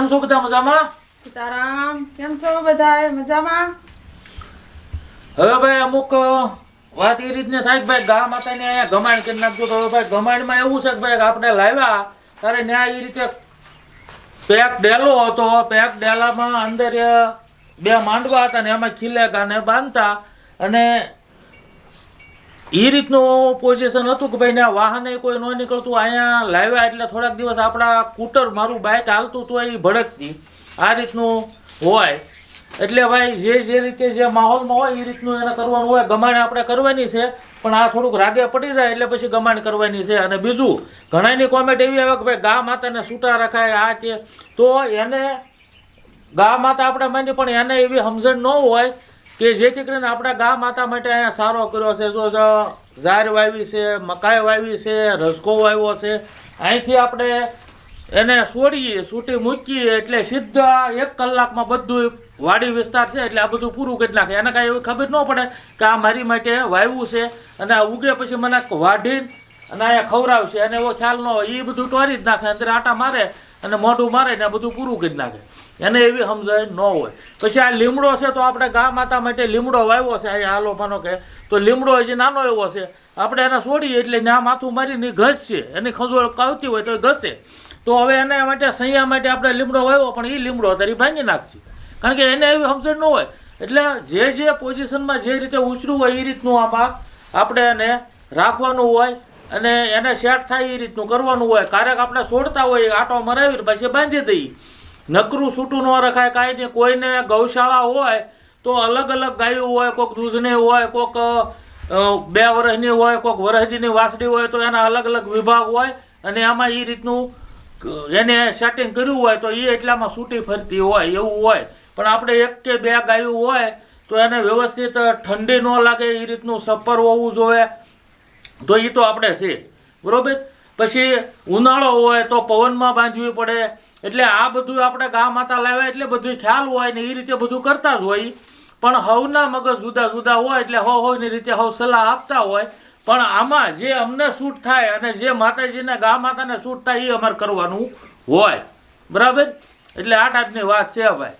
કેમ છો બધા મજામાં? સીતારામ કેમ છો બધાય મજામાં? હવે ભાઈ અમુક વાત એ રીતને થાય કે ભાઈ ગા માતાને અહીંયા ગમાણ કરી નાખજો. તો હવે ભાઈ ગમાણમાં એવું છે કે ભાઈ આપણે લાવ્યા ત્યારે ત્યાં એ રીતે પેક ડેલો હતો. પેક ડેલામાં અંદર બે માંડવા હતા ને એમાં ખીલે ગાને બાંધતા. અને એ રીતનું પોઝિશન હતું કે ભાઈ ને વાહને કોઈ ન નીકળતું, અહીંયા લાવ્યા એટલે થોડાક દિવસ આપણા કૂટર મારું બાઇક હાલતું તો એ ભડકતી. આ રીતનું હોય. એટલે ભાઈ જે જે રીતે જે માહોલમાં હોય એ રીતનું એને કરવાનું હોય. ગમાણ આપણે કરવાની છે, પણ આ થોડુંક રાગે પડી જાય એટલે પછી ગમાણ કરવાની છે. અને બીજું ઘણાની કોમેન્ટ એવી આવે કે ભાઈ, ગા માતાને છૂટા રખાય, આ તે. તો એને ગા માતા આપણે માની, પણ એને એવી સમજણ ન હોય કે જેથી કરીને આપણે ગા માતા માટે અહીંયા સારો કર્યો છે, જો જો ઝાર વાવી છે, મકાઈ વાવી છે રસકો વાવ્યો છે, અહીંથી આપણે એને છોડીએ છૂટી મૂકીએ એટલે સીધા એક કલાકમાં બધું વાડી વિસ્તાર છે એટલે આ બધું પૂરું કરી નાખે. એને કાંઈ એવી ખબર ન પડે કે આ મારી માટે વાવ્યું છે અને આ ઉગે પછી મને વાઢીને અને અહીંયા ખવડાવશે. અને એવો ખ્યાલ ન હોય. એ બધું ટોરી જ નાખે. અંદર આટા મારે અને મોઢું મારે ને આ બધું પૂરું કરી નાખે. એને એવી સમજણ ન હોય. પછી આ લીમડો છે તો આપણે ગા માતા માટે લીમડો વાવ્યો છે. અહીંયા હાલો માનો કે તો લીમડો હજી નાનો એવો છે. આપણે એને છોડીએ એટલે ત્યાં માથું મારીને ઘસ છે એની ખજોળ કાવતી હોય તો એ ઘસે. તો હવે એના માટે, સૈયા માટે આપણે લીમડો વાવ્યો, પણ એ લીમડો અત્યારે ભાંગી નાખશે. કારણ કે એને એવી સમજણ ન હોય. એટલે જે જે પોઝિશનમાં જે રીતે ઉછરું હોય એ રીતનું આમાં આપણે એને રાખવાનું હોય અને એને સેટ થાય એ રીતનું કરવાનું હોય. ક્યારેક આપણે છોડતા હોય આટો મરાવીને પછી બાંધી દઈએ. નકરું છૂટું ન રખાય, કાંઈ નહીં. કોઈને ગૌશાળા હોય તો અલગ અલગ ગાયો હોય કોઈક દૂધની હોય કોઈક બે વર્ષની હોય કોઈક વરસદીની વાસડી હોય, તો એના અલગ અલગ વિભાગ હોય અને એમાં એ રીતનું એને સેટિંગ કર્યું હોય તો એ એટલામાં છૂટી ફરતી હોય, એવું હોય. પણ આપણે એક કે બે ગાયું હોય તો એને વ્યવસ્થિત ઠંડી ન લાગે એ રીતનું સફર હોવું જોઈએ. તો એ તો આપણે છે. બરોબર? પછી ઉનાળો હોય તો પવનમાં બાંધવી પડે. એટલે આ બધું આપણે ગા માતા લાવ્યા એટલે બધું ખ્યાલ હોય ને એ રીતે બધું કરતા જ હોય. પણ હવના મગજ જુદા જુદા હોય એટલે હવ હવની રીતે હવ સલાહ આપતા હોય. પણ આમાં જે અમને શૂટ થાય અને જે માતાજીને ગા માતાને શૂટ થાય એ અમારે કરવાનું હોય. બરાબર? એટલે આ ટાઈપની વાત છે ભાઈ.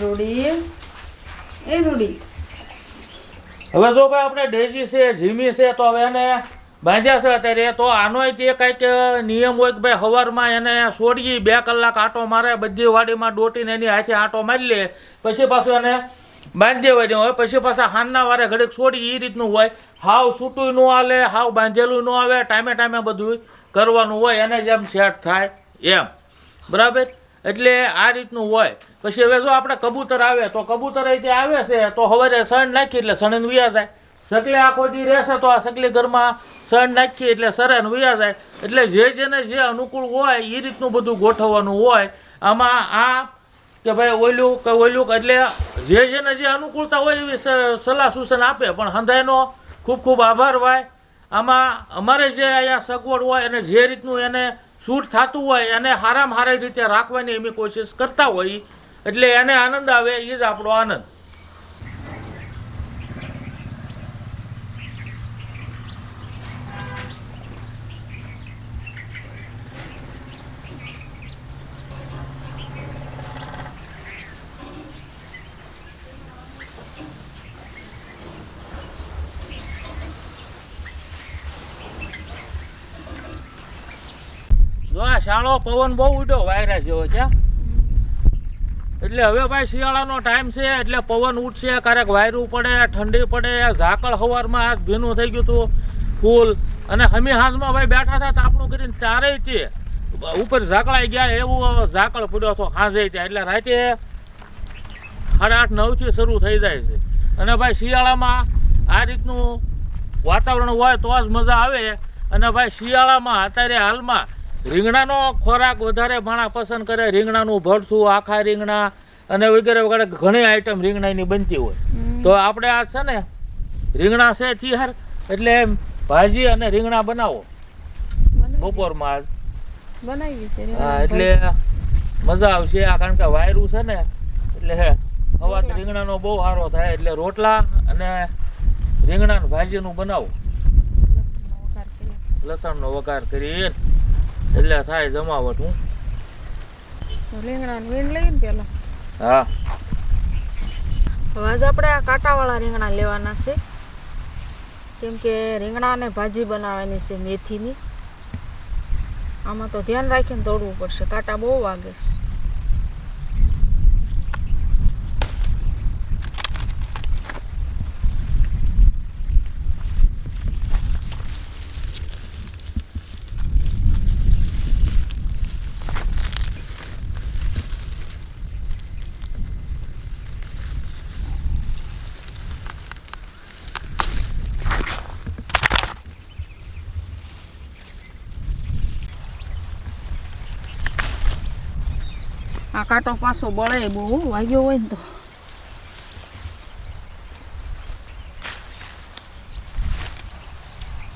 રૂડી. એ રૂડી. હવે જો ભાઈ આપણે ડેજી છે જીમી છે તો હવે એને બાંધ્યા છે અત્યારે. તો આનોય તે કંઈક નિયમ હોય કે ભાઈ સવારમાં એને છોડીએ બે કલાક આટો મારે, બધી વાડીમાં દોટીને એની હાથે આટો મારી લે, પછી પાછું એને બાંધી દેવાની હોય, પછી પાછા હાનના વારે ઘડીક છોડી એ રીતનું હોય. હાવ છૂટું ન હાલે, હાવ બાંધેલું ન આવે, ટાઈમે ટાઈમે બધું કરવાનું હોય, એને જેમ સેટ થાય એમ. બરાબર? એટલે આ રીતનું હોય. પછી હવે જો આપણે કબૂતર આવે, તો કબૂતર અહીં ત્યાં આવે છે, તો સવારે સણ નાખી એટલે સણ વ્યા થાય સગલે આખો દી રહેશે તો આ સકલી ઘરમાં સણ નાખીએ એટલે સરે ને વિયા જાય. એટલે જે જેને જે અનુકૂળ હોય એ રીતનું બધું ગોઠવવાનું હોય. આમાં આ કે ભાઈ ઓયલું કે ઓયલું એટલે જે જેને જે અનુકૂળતા હોય એવી સલાહ સૂચન આપે. પણ હંધાઈનો ખૂબ ખૂબ આભાર ભાઈ. આમાં અમારે જે અહીંયા સગવડ હોય અને જે રીતનું એને શૂટ થતું હોય, એને હારામ હારી રીતે રાખવાની એમની કોશિશ કરતા હોય, એટલે એને આનંદ આવે એ જ આપણો આનંદ. શાળો પવન બહુ ઉડ્યો વાયરા જેવો છે. એટલે હવે ભાઈ શિયાળાનો ટાઈમ છે, એટલે પવન ઉઠશે ક્યારેક વાયરું પડે, ઠંડી પડે, ઝાકળ હવારમાં ભીનું થઈ ગયું હતું ફૂલ. અને હમી હાંજમાં ભાઈ બેઠા હતા તાપણું કરીને તારે તે ઉપર ઝાકળાઈ ગયા, એવું ઝાકળ પડ્યો હતો હાંજે ત્યાં. એટલે રાતે સાડા આઠ નવથી શરૂ થઈ જાય છે. અને ભાઈ શિયાળામાં આ રીતનું વાતાવરણ હોય તો જ મજા આવે. અને ભાઈ શિયાળામાં અત્યારે હાલમાં રીંગણાનો ખોરાક વધારે માણા પસંદ કરે રીંગણાનું ભરથું આખા રીંગણા અને વગેરે વગેરે ઘણી આઈટમ રીંગણાની બનતી હોય. તો આપણે આ છે ને રીંગણા છે તિહાર એટલે ભાજી અને રીંગણા બનાવો. બપોરમાં આજ. બનાવી હા એટલે મજા આવશે આ કારણ કે વાયરું છે ને એટલે હવા રીંગણાનો બહુ સારો થાય એટલે રોટલા અને રીંગણાનું ભાજીનું બનાવો. લસણનો વઘાર કરી એટલે થાય જમાવટ હું. તો વીણ લઈએ ને પહેલાં હા. હવે આજે આપણે આ કાંટાવાળા રીંગણા લેવાના છે. કેમ કે રીંગણાને ભાજી બનાવવાની છે મેથીની. આમાં તો ધ્યાન રાખીને દોડવું પડશે. કાંટા બહુ વાગે છે. આ કાંટો પાછો બળે બહુ વાગ્યો હોય ને તો.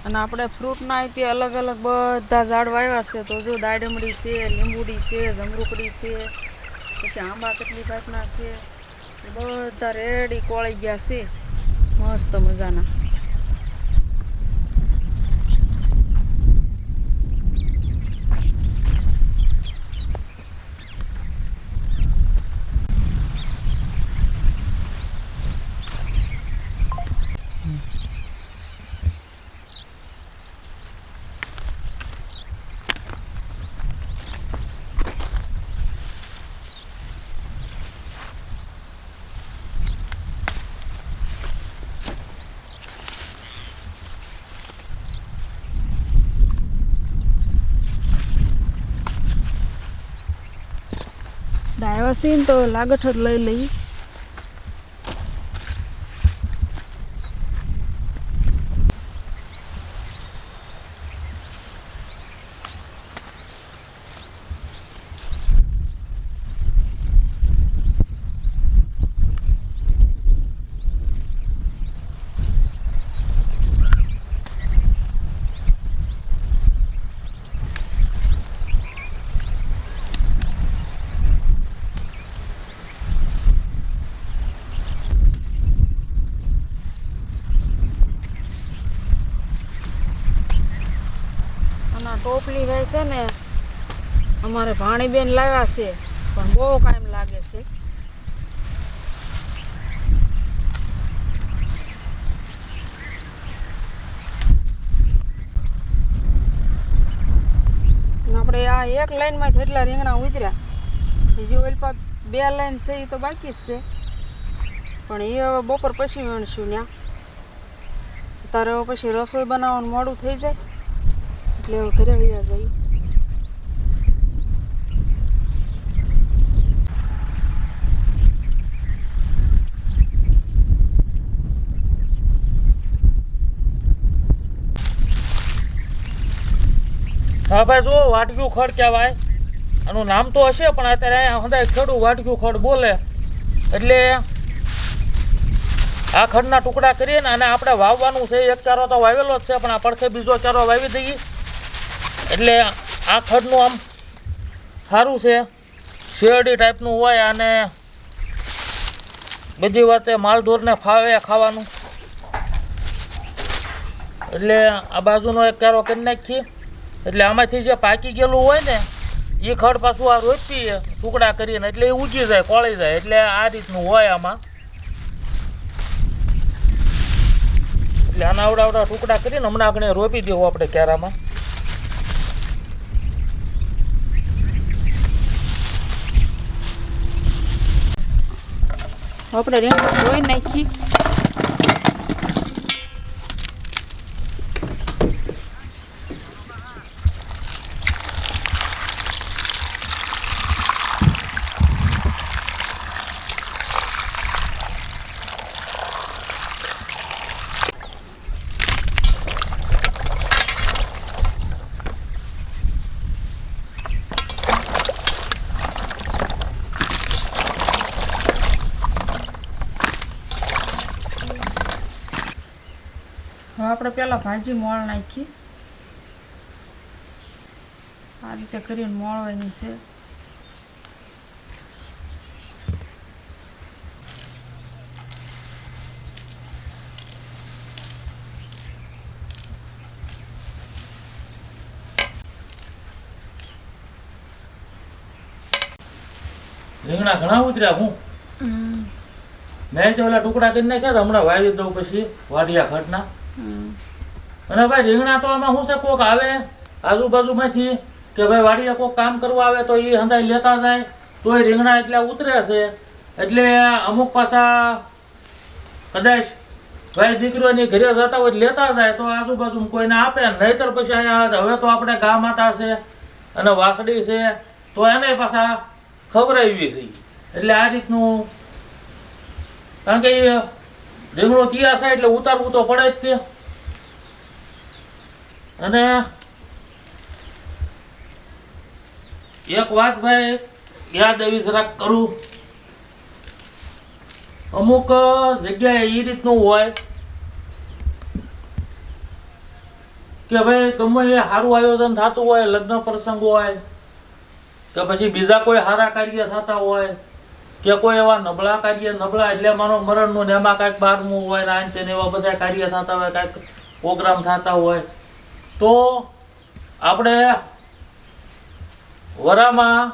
અને આપણે ફ્રૂટના અહીંથી અલગ અલગ બધા ઝાડ વાવ્યા છે. તો જો દાડમડી છે, લીંબુડી છે, જમરૂકડી છે, પછી આંબા કેટલી ભાતના છે. બધા રેડી કોળી ગયા છે. મસ્ત મજાના. ડાયવા છે ને તો લાગઠ જ લઈ લઈ ટોપલી ભાઈ છે ને, અમારે ભાણીબેન લાવ્યા છે, પણ બહુ કાયમ લાગે છે. આપણે આ એક લાઈનમાંથી એટલા રીંગણા ઉતર્યા. બીજું ઓલપા બે લાઈન છે એ તો બાકી જ છે. પણ એ હવે બપોર પછી વણશું ત્યાં તારે પછી રસોઈ બનાવવાનું મોડું થઈ જાય. એટલે હવે ઘરે વયા હા ભાઈ જો વાટક્યું ખડ કહેવાય. આનું નામ તો હશે, પણ અત્યારે અહીંયા હંદાય ખેડું વાટક્યું ખડ બોલે. એટલે આ ખડના ટુકડા કરીએ ને, અને આપણે વાવવાનું છે, એક ચારો તો વાવેલો જ છે, પણ આ પડખે બીજો ચારો વાવી દઈએ. એટલે આ ખડનું આમ સારું છે. શેરડી ટાઈપનું હોય અને બધી વાતે માલઢોરને ફાવે ખાવાનું. એટલે આ બાજુનો એક ચારો કરી નાખીએ. એટલે આમાંથી જે પાકી ગયેલું હોય ને એ ખડ પાછું આ રોપીએ, ટુકડા કરીને એટલે એ ઉગી જાય, કોળી જાય. એટલે આ રીતનું હોય આમાં. એટલે આના આવડા આવડા ટુકડા કરીને હમણાં આપણે રોપી દેવું આપણે ક્યારામાં આપણે રીંગણા ધોઈ નાખી હવે આપણે પહેલાં ભાજી મોળ નાખી. આ રીતે કરીને મોળવાની છે. રીંગણા ઘણા ઉતર્યા હું. મેં તો ઓલા ટુકડા કરી નાખ્યા હમણાં વાવી દઉં પછી વાડિયા ખટના અને ભાઈ રીંગણા તો આમાં શું છે? કોક આવે આજુબાજુમાંથી કે ભાઈ વાડીએ કોક કામ કરવા આવે તો એ હંધાઈ લેતા જાય. તો એ રીંગણા એટલે ઉતરે છે. એટલે અમુક પાછા કદાચ ભાઈ દીકરીઓની ઘરે જતા હોય લેતા જાય તો આજુબાજુ કોઈને આપે નહીતર પછી અહીંયા હવે તો આપણે ગા માતા છે અને વાસડી છે તો એને પાછા ખવડાવી છે એટલે આ રીતનું કારણ કે રીંગણો તૈયાર થાય એટલે ઉતારવું તો પડે જ તે. અને એક વાત ભાઈ યાદ એવી જરાક કરું. અમુક જગ્યાએ એ રીતનું હોય કે ભાઈ ગમે એ સારું આયોજન થતું હોય, લગ્ન પ્રસંગ હોય, કે પછી બીજા કોઈ સારા કાર્ય થતા હોય, કે કોઈ એવા નબળા કાર્ય, નબળા એટલે મારો મરણનું ને એમાં કાંઈક બારમું હોય ને આને તેને એવા બધા કાર્ય થતા હોય, કાંઈક પ્રોગ્રામ થતા હોય તો આપણે વરામાં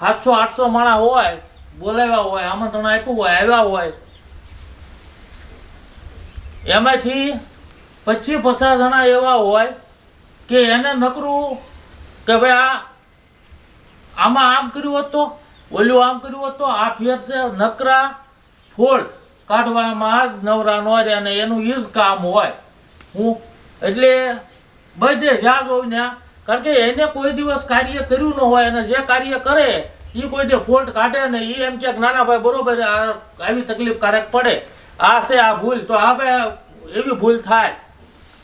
સાતસો, આઠસો માણા હોય, બોલાવ્યા હોય, આમંત્રણ આપ્યું હોય, આવ્યા હોય, એમાંથી પચીસ, પચાસ જણા એવા હોય કે એને નકરું કે ભાઈ આ આમાં આમ કર્યું હોત તો, ઓલું આમ કર્યું હોત આ ફેરશે નકરા ફોડ કાઢવામાં જ નવરા નો રહે અને એનું ઈ જ કામ હોય. હું એટલે બધે જોઉં ત્યાં કારણ કે એને કોઈ દિવસ કાર્ય કર્યું ન હોય અને જે કાર્ય કરે એ કોઈ દે ફોલ્ટ કાઢે ને એ એમ કે નાના ભાઈ બરોબર આવી તકલીફ કારક પડે. આ છે, આ ભૂલ, તો આ ભાઈ એવી ભૂલ થાય.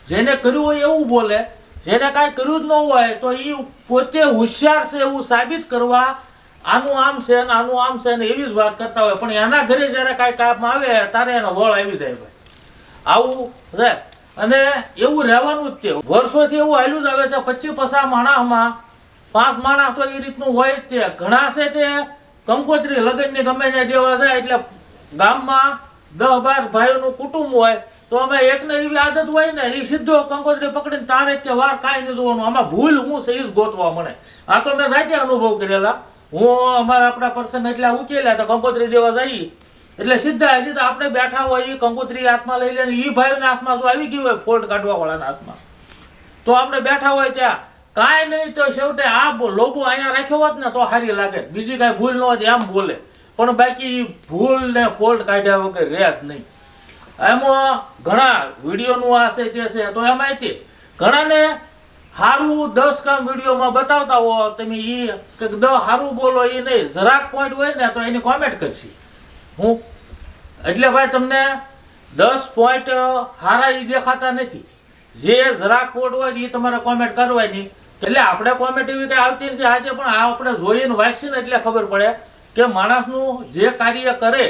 જેને કર્યું હોય એવું બોલે, જેને કાંઈ કર્યું જ ન હોય, તો એ પોતે હોશિયાર છે એવું સાબિત કરવા, આનું આમ છે ને, આનું આમ છે ને, એવી જ વાત કરતા હોય. પણ એના ઘરે જ્યારે કાંઈ કામ આવે, ત્યારે એનો વળ આવી જાય ભાઈ. આવું છે અને એવું રહેવાનું જ તે. વર્ષોથી એવું હાલ્યું જ આવે છે, પચીસ પસા માણસમાં પાંચ માણસ તો એ રીતનું હોય તે. ઘણા છે તે કંકોત્રી લગ્નની ગમે ત્યાં દેવા જાય એટલે ગામમાં દસ બાર ભાઈઓનું કુટુંબ હોય, તો અમે એકને એવી આદત હોય ને એ સીધો કંકોત્રી પકડીને તારે કે વાર કાંઈ નહીં જોવાનું. આમાં ભૂલ હું એ ગોતવા મને. આ તો મેં જાતે અનુભવ કરેલા. હું અમારા આપણા પ્રસંગ એટલે ઉકેલ્યા તો કંકોત્રી દેવા જઈ એટલે સીધા સીધા આપણે બેઠા હોય એ કંકોત્રી હાથમાં લઈ લે એ ભાઈના હાથમાં શું આવી ગયું હોય ફોલ્ટ કાઢવા વાળાના હાથમાં. તો આપણે બેઠા હોય ત્યાં. કાંઈ નહીં તો છેવટે આ લોભો અહીંયા રાખ્યો હોત ને તો સારી લાગે. બીજી કાંઈ ભૂલ ન હોય એમ બોલે. પણ બાકી એ ભૂલ ને ફોલ્ટ કાઢ્યા વગર રહે જ નહીં. એમાં ઘણા વિડીયોનું આ છે તે છે. તો એમાં તે ઘણાને સારું દસ કામ વિડીયોમાં બતાવતા હો તમે એ કે દ સારું બોલો એ નહીં. જરાક પોઈન્ટ હોય ને તો એની કોમેન્ટ કરશે. હું? એટલે ભાઈ તમને દસ પોઈન્ટ હારા એ દેખાતા નથી. જે જરાક કોડ હોય એ તમારે કોમેન્ટ કરવાની. એટલે આપણે કોમેન્ટ એવી કંઈ આવતી નથી. આજે પણ આ આપણે જોઈને વાંચીએ ને એટલે ખબર પડે કે માણસનું જે કાર્ય કરે,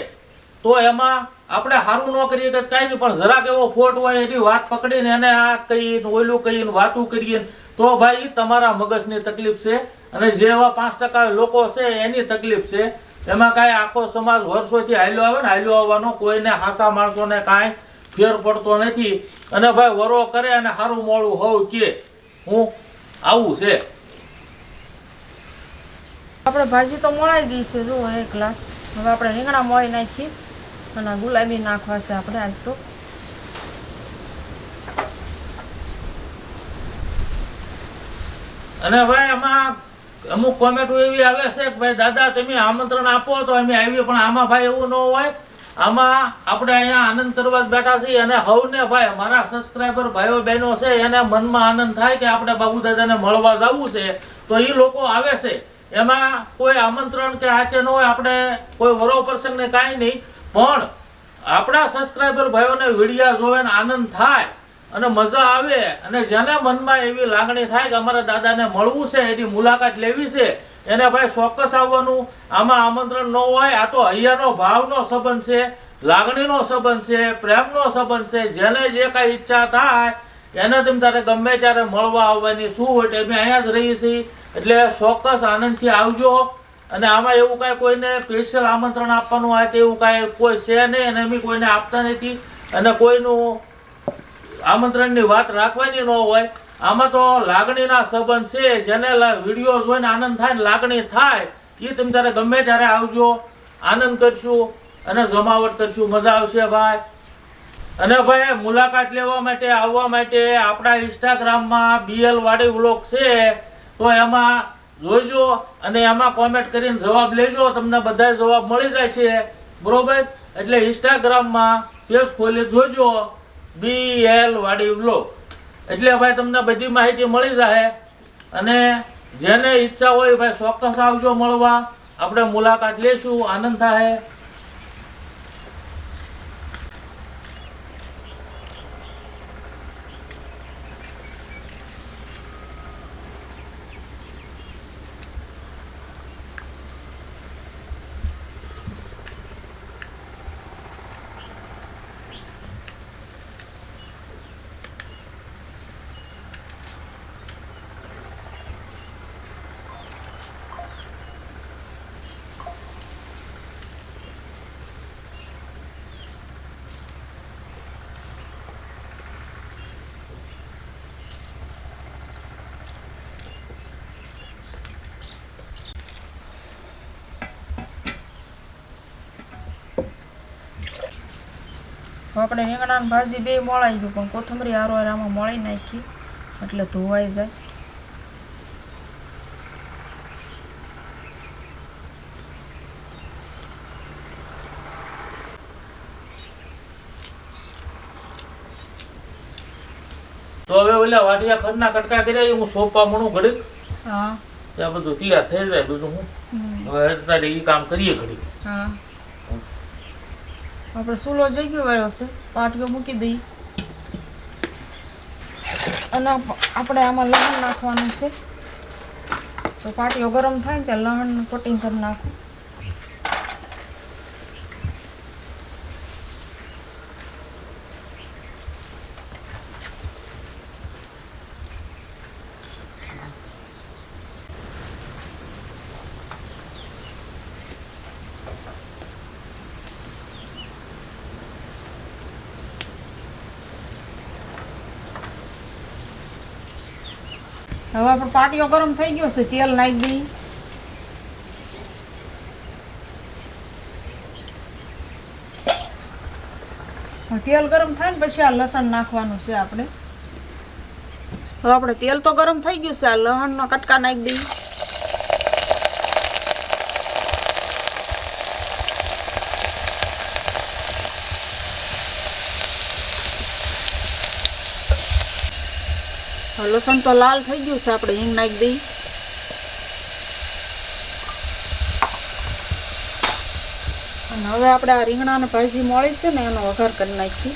તો એમાં આપણે સારું ન કરીએ તો કાંઈ નહીં. પણ જરાક એવો ફોટ હોય, એની વાત પકડીને એને આ કહીને ઓયલું કહીને, વાતું કરીએ તો ભાઈ તમારા મગજની તકલીફ છે. અને જે એવા પાંચ ટકા લોકો છે, એની તકલીફ છે. એમાં કાંઈ આખો સમાજ વર્ષોથી હાલ્યો આવે ને હાલ્યો આવવાનો કોઈને હાસા માણસોને કાંઈ ફેર પડતો નથી. અને ભાઈ વરો કરે અને સારું મોડું હોવ કે હું આવું છે. આપણે ભાજી તો મોળાઈ ગઈ છે જો એક ગ્લાસ. હવે આપણે રીંગણા મોળી નાખી અને ગુલાબી નાખવા છે આપણે આજ તો. અને ભાઈ એમાં અમુક કોમેન્ટો એવી આવે છે કે ભાઈ, દાદા, તમે આમંત્રણ આપો તો અમે આવીએ. પણ આમાં ભાઈ એવું ન હોય. આમાં આપણે અહીંયા આનંદ કરવા જ બેઠા છીએ અને હવને ભાઈ મારા સબસ્ક્રાઈબર ભાઈઓ બહેનો છે, એને મનમાં આનંદ થાય કે આપણે બાબુ દાદાને મળવા જવું છે. તો એ લોકો આવે છે. એમાં કોઈ આમંત્રણ કે આ કે ન હોય, આપણે કોઈ વરો પ્રસંગને કાંઈ નહીં. પણ આપણા સબસ્ક્રાઈબર ભાઈઓને વિડીયા જોવે આનંદ થાય. અને મજા આવે અને જેને મનમાં એવી લાગણી થાય કે અમારા દાદાને મળવું છે, એની મુલાકાત લેવી છે, એને ભાઈ ચોક્કસ આવવાનું. આમાં આમંત્રણ ન હોય, આ તો અહીંયાનો ભાવનો સંબંધ છે, લાગણીનો સંબંધ છે, પ્રેમનો સંબંધ છે, જેને જે કાંઈ ઈચ્છા થાય, એને તેમ તારે ગમે ત્યારે મળવા આવવાની શું હોય અમે અહીંયા જ રહીએ છીએ. એટલે ચોક્કસ આનંદથી આવજો. અને આમાં એવું કાંઈ કોઈને સ્પેશિયલ આમંત્રણ આપવાનું હોય તેવું કાંઈ કોઈ છે નહીં અને અમે કોઈને આપતા નથી. અને કોઈનું આમંત્રણની વાત રાખવાની ન હોય, આમાં તો લાગણીના સંબંધ છે, જેને વીડિયો જોઈને આનંદ થાય ને લાગણી થાય એ તમે ત્યારે ગમે ત્યારે આવજો. આનંદ કરશું અને જમાવટ કરશું. મજા આવશે ભાઈ. અને ભાઈ, મુલાકાત લેવા માટે, આવવા માટે આપણા ઇન્સ્ટાગ્રામમાં બીએલ વાડી વ્લોગ છે, તો એમાં જોઈજો અને એમાં કોમેન્ટ કરીને જવાબ લેજો. તમને બધા જવાબ મળી જાય છે બરોબર? એટલે ઇન્સ્ટાગ્રામમાં પેજ ખોલી જોજો. બી એલ વાડી વ્લોગ એટલે ભાઈ તમને બધી માહિતી મળી જશે અને જેને ઈચ્છા હોય ભાઈ ચોક્કસ આવજો મળવા. આપણે મુલાકાત લઈશું આનંદ થાય આપણે રીંગણાની ભાજી બે મળાઈ ગયું પણ કોથમરી હારો આમાં મળી નાખી એટલે ધોવાઈ જાય. તો હવે ઓલા વાડિયા ખડના કટકા કર્યા હું સોપા મણું ઘડીક. હા. ત્યાં બધું તૈયાર થઈ જાય બધું હું. હવે અત્યારે એ કામ કરીએ ઘડીક. હા. આપણે સૂલો ગયો વાળો છે? પાટીઓ મૂકી દઈ. અને આપણે આમાં લહણ નાખવાનું છે. તો પાટિયો ગરમ થાય ત્યાં લહણનું કટિંગ કરી નાખું. આપણે પાટિયો ગરમ થઈ ગયો છે, તેલ નાખી દઈ તેલ ગરમ થાય ને પછી આ લસણ નાખવાનું છે આપણે. હવે આપણે તેલ તો ગરમ થઈ ગયું છે, આ લસણના કટકા નાખી દઈ લસણ તો લાલ થઈ ગયું છે, આપણે હિંગ નાખી દઈ અને હવે આપણે આ રીંગણાને ભાજી મળી છે ને એનો વઘાર કરી નાખીએ.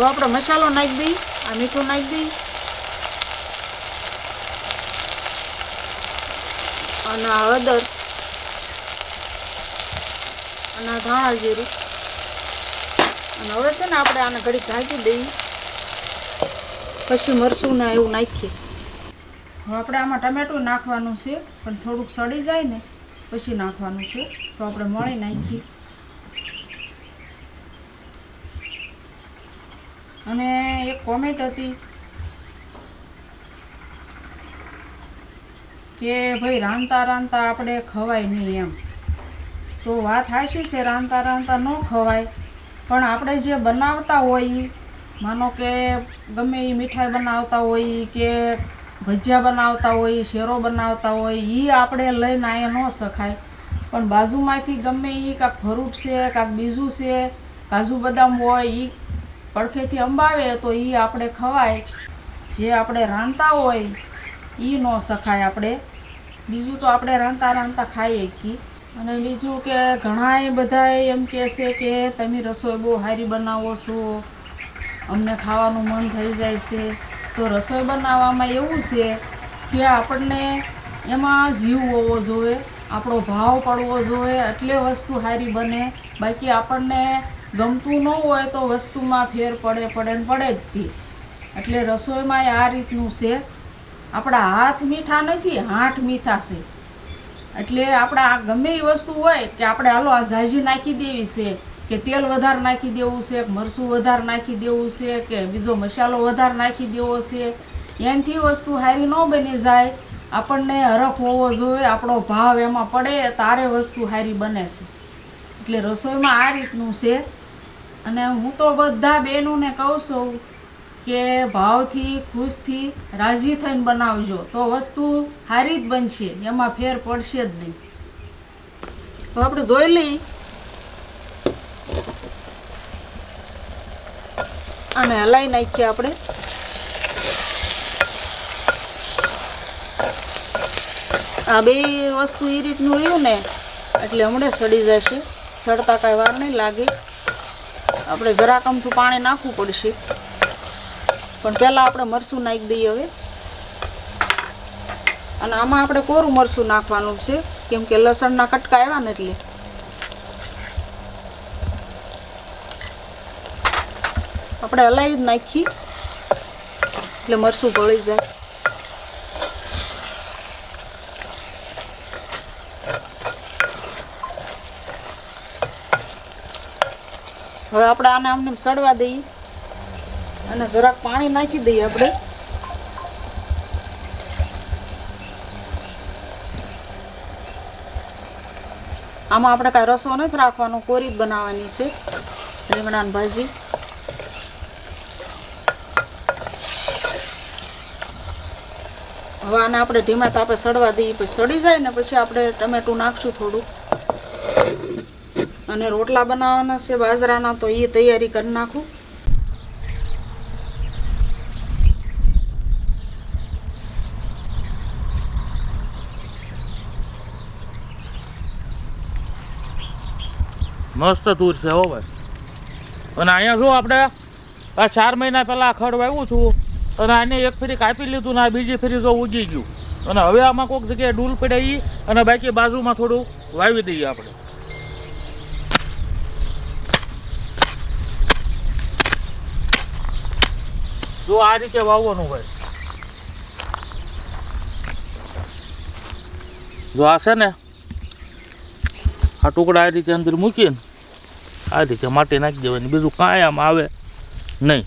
હવે આપણે મસાલો નાખી દઈ, આ મીઠું નાખી દઈ. અને હળદર અને ધાણા જીરું. અને હવે છે ને આપણે આને ઘડી ઢાંકી દઈએ પછી મરસું ને એવું નાખીએ. હવે આપણે આમાં ટમેટું નાખવાનું છે, પણ થોડુંક સડી જાય ને, પછી નાખવાનું છે. તો આપણે મળી નાખીએ. અને એક કોમેન્ટ હતી કે, ભાઈ, રાંધતા રાંધતા આપણે ખવાય નહીં એમ. તો વાત હાશી છે, રાંધતા રાંધતા ન ખવાય. પણ આપણે જે બનાવતા હોય, માનો કે ગમે એ મીઠાઈ બનાવતા હોય કે ભજીયા બનાવતા હોય, શેરો બનાવતા હોય એ આપણે લઈને અહીંયા ન શકાય. પણ બાજુમાંથી ગમે એ કાંક ફરૂટ છે, કાંક બીજું છે, કાજુ બદામ હોય એ પડખેથી અંબાવે તો એ આપણે ખવાય. જે આપણે રાંધતા હોય એ ન શકાય આપણે. બીજું તો આપણે રાંધતા રાંધતા ખાઈએ કી. અને બીજું કે ઘણાય બધા એમ કહે છે કે તમે રસોઈ બહુ સારી બનાવો છો, અમને ખાવાનું મન થઈ જાય છે. તો રસોઈ બનાવવામાં એવું છે કે આપણને એમાં જીવ હોવો જોઈએ, આપણો ભાવ પડવો જોઈએ, એટલે વસ્તુ સારી બને. બાકી આપણને ગમતું ન હોય તો વસ્તુમાં ફેર પડે પડે ને પડે જ તી. એટલે રસોઈમાં આ રીતનું છે. આપણા હાથ મીઠા નથી હાથ મીઠા છે. એટલે આપણા આ ગમે એ વસ્તુ હોય કે આપણે હાલો આ ઝાઝી નાખી દેવી છે, કે તેલ વધારે નાખી દેવું છે, કે મરચું વધારે નાખી દેવું છે, કે બીજો મસાલો વધારે નાખી દેવો છે. એનાથી વસ્તુ સારી ન બની જાય. આપણને હરખ હોવો જોઈએ, આપણો ભાવ એમાં પડે, તારે વસ્તુ સારી બને છે. એટલે રસોઈમાં આ રીતનું છે. અને હું તો બધા બહેનોને કહું છું કે ભાવથી, ખુશથી રાજી થઈને બનાવજો. તો વસ્તુ સારી જ બનશે, એમાં ફેર પડશે જ નહીં. તો આપણે જોઈ લઈ અને હલાઈ નાખીએ આપણે. આ બે વસ્તુ એ રીતનું રહ્યું ને, એટલે હમણાં સડી જશે. સડતા કાંઈ વાર નહીં લાગે. આપણે જરાક અમથું પાણી નાખવું પડશે. પણ પહેલાં આપણે મરચું નાખી દઈએ હવે. અને આમાં આપણે કોરું મરચું નાખવાનું છે, કેમ કે લસણના કટકા આવ્યા ને એટલે. આપણે હલાવી જ નાખી એટલે મરચું ભળી જાય. હવે આપણે આને આમને સડવા દઈએ. અને જરાક પાણી નાખી દઈએ આપણે. આમાં આપણે કાંઈ રસો નથી રાખવાનો, કોરી જ બનાવવાની છે. રીંગણાની ભાજી. હવે આને આપણે ધીમા તાપે સડવા દઈએ. પછી સડી જાય ને પછી આપણે ટમેટું નાખશું થોડું. અને રોટલા બનાવવાના છે બાજરાના, તો એ તૈયારી કરી નાખું. મસ્ત તૂર છે હો ભાઈ. અને અહીંયા શું આપણે? આ ચાર મહિના પહેલાં ખડ વાવ્યું છું અને આને એક ફેરી કાપી લીધું ને આ બીજી ફેરી જો ઉગી ગયું. અને હવે આમાં કોઈક જગ્યાએ ડૂલ પડે અને બાકી બાજુમાં થોડું વાવી દઈએ આપણે. જો આ રીતે વાવવાનું હોય. જો આ છે ને, આ ટુકડા આ રીતે અંદર મૂકીને આ રીતે માટી નાખી દેવાની. બીજું કાંઈ આમ આવે નહીં.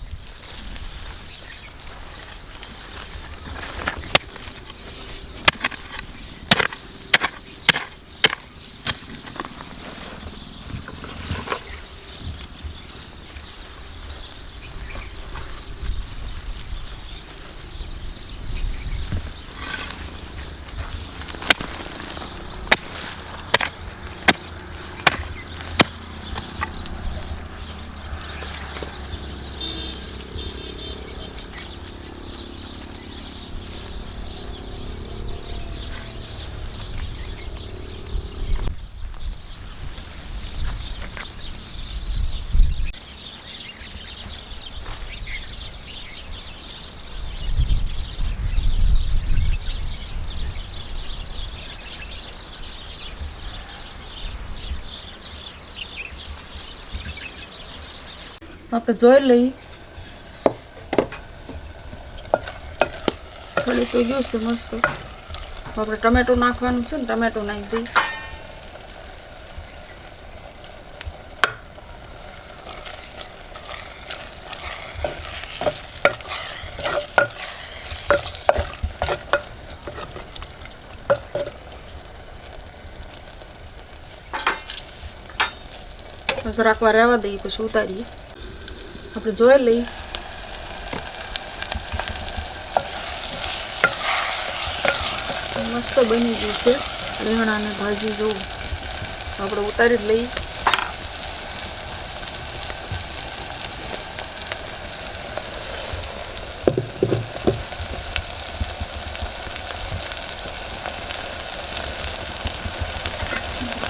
આપણે જોઈ લઈએ. સળી તો ગયું છે મસ્ત. આપણે ટમેટું નાખવાનું છે ને, ટમેટું નાખી દઈએ. જરાક રાખવા રહેવા દઈએ, પછી ઉતારીએ. આપણે જોઈ લઈએ. મસ્ત બની ગયું છે. રીંગણા ભાજી જોવું આપણે ઉતારી જ લઈએ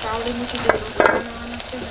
પાવડી મૂકી દઈએ રોટલા બનાવવાના છે ને.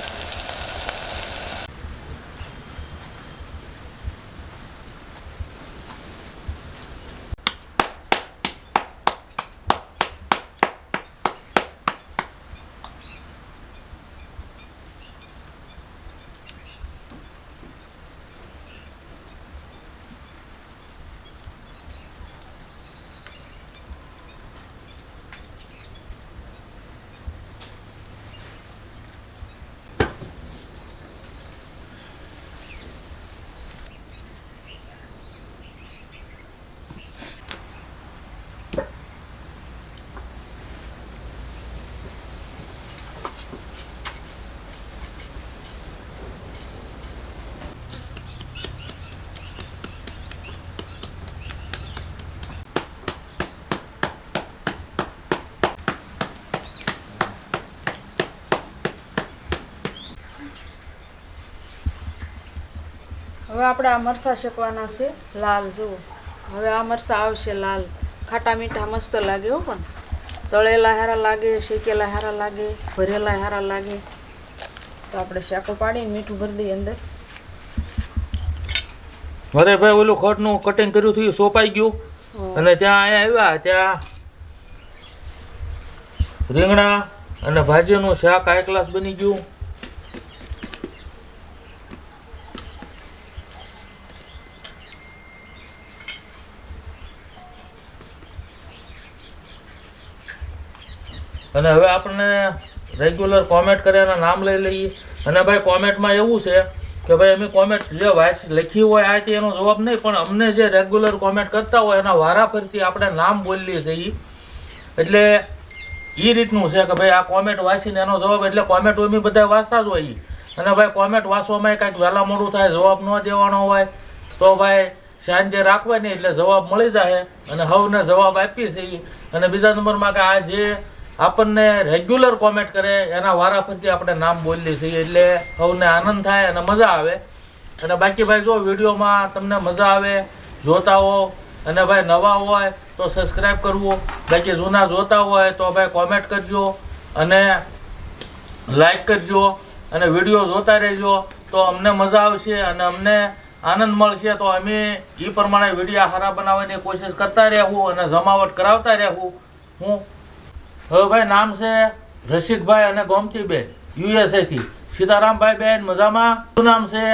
હવે આપણે આ મરચાં શેકવાના છે લાલ જુઓ. હવે આ મરચાં આવશે લાલ. ખાટા મીઠા મસ્ત લાગે હો પણ. તળેલા હારા લાગે શેકેલા હારા લાગે ભરેલા હારા લાગે. તો આપણે શાકો પાડીને મીઠું ભરી દઈએ અંદર. અરે ભાઈ ઓલું ખોટનું કટિંગ કર્યું હતું સોપાઈ ગયું. અને ત્યાં અહીંયા આવ્યા ત્યાં રીંગણા અને ભાજીનું શાક આ ક્લાસ બની ગયું. અને હવે આપણને રેગ્યુલર કોમેન્ટ કર્યાના નામ લઈ લઈએ. અને ભાઈ કોમેન્ટમાં એવું છે કે ભાઈ અમે કોમેન્ટ જે વાંચ લખી હોય આ તે એનો જવાબ નહીં, પણ અમને જે રેગ્યુલર કોમેન્ટ કરતા હોય એના વારા ફરતી આપણે નામ બોલીએ છીએ એટલે એ રીતનું છે કે ભાઈ આ કોમેન્ટ વાંચીને એનો જવાબ, એટલે કોમેન્ટ અમે બધા વાંચતા જ હોય અને ભાઈ કોમેન્ટ વાંચવામાં કાંઈક વહેલા મોડું થાય, જવાબ ન દેવાનો હોય, તો ભાઈ સાંજે રાખવાની, એટલે જવાબ મળી જાય. અને હવને જવાબ આપીએ છીએ અને બીજા નંબરમાં કે આ જે આપણને રેગ્યુલર કોમેન્ટ કરે, એના વારાફરતી આપણે નામ બોલીએ છીએ, એટલે સૌને આનંદ થાય અને મજા આવે. અને બાકી ભાઈ જો વિડીયોમાં તમને મજા આવે, જોતા હો, અને ભાઈ નવા હોય તો સબસ્ક્રાઈબ કરવું. બાકી જૂના જોતા હોય તો ભાઈ કોમેન્ટ કરજો અને લાઈક કરજો અને વીડિયો જોતા રહેજો તો અમને મજા આવશે અને અમને આનંદ મળશે. તો અમે એ પ્રમાણે વીડિયો હારા બનાવવાની કોશિશ કરતા રહેવું અને જમાવટ કરાવતા રહેવું. હું હવે ભાઈ નામ છે રસિકભાઈ અને ગોમતીબેન યુએસએથી સીતારામભાઈ બેન, મજામાં? શું નામ છે?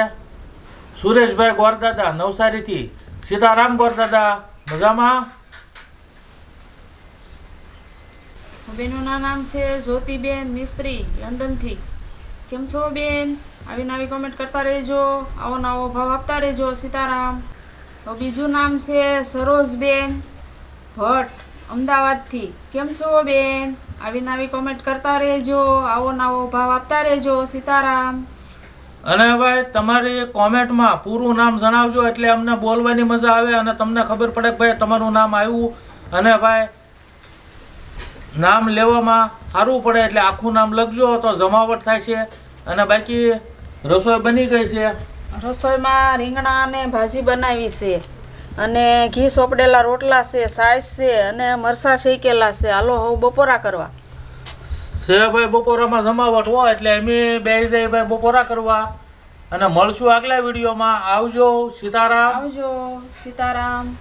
સુરેશભાઈ ગોરદાદા, નવસારીથી. સીતારામ ગોરદાદા, મજામાં? બેનોના નામ છે જ્યોતિબેન મિસ્ત્રી, લંડનથી. કેમ છો બેન? આવી નવી કોમેન્ટ કરતા રહેજો. આવો નવો ભાવ આપતા રહેજો, સીતારામ. તો બીજું નામ છે સરોજબેન ભટ્ટ. અમદાવાદથી. કેમ છો બેન? આવી નવી કોમેન્ટ કરતા રહેજો. આવો નવો ભાવ આપતા રહેજો સીતારામ. અને ભાઈ તમારી કોમેન્ટમાં પૂરું નામ જણાવજો એટલે અમને બોલવાની મજા આવે અને તમને ખબર પડે કે ભાઈ તમારું નામ આવ્યું. અને ભાઈ નામ લેવામાં સારું પડે એટલે આખું નામ લખજો તો જમાવટ થાય છે. અને બાકી રસોઈ બની ગઈ છે? રસોઈમાં રીંગણા અને ભાજી બનાવી છે. અને ઘી સોપડેલા રોટલા છે સાઈઝ છે અને મરસા શેકેલા છે. હાલો હવે બપોરા કરવા. છે ભાઈ બપોરામાં જમાવટ હોય એટલે એમ બે જઈ ભાઈ બપોરા કરવા અને મળશું આગલા વિડીયોમાં. આવજો સીતારામ. આવજો સીતારામ.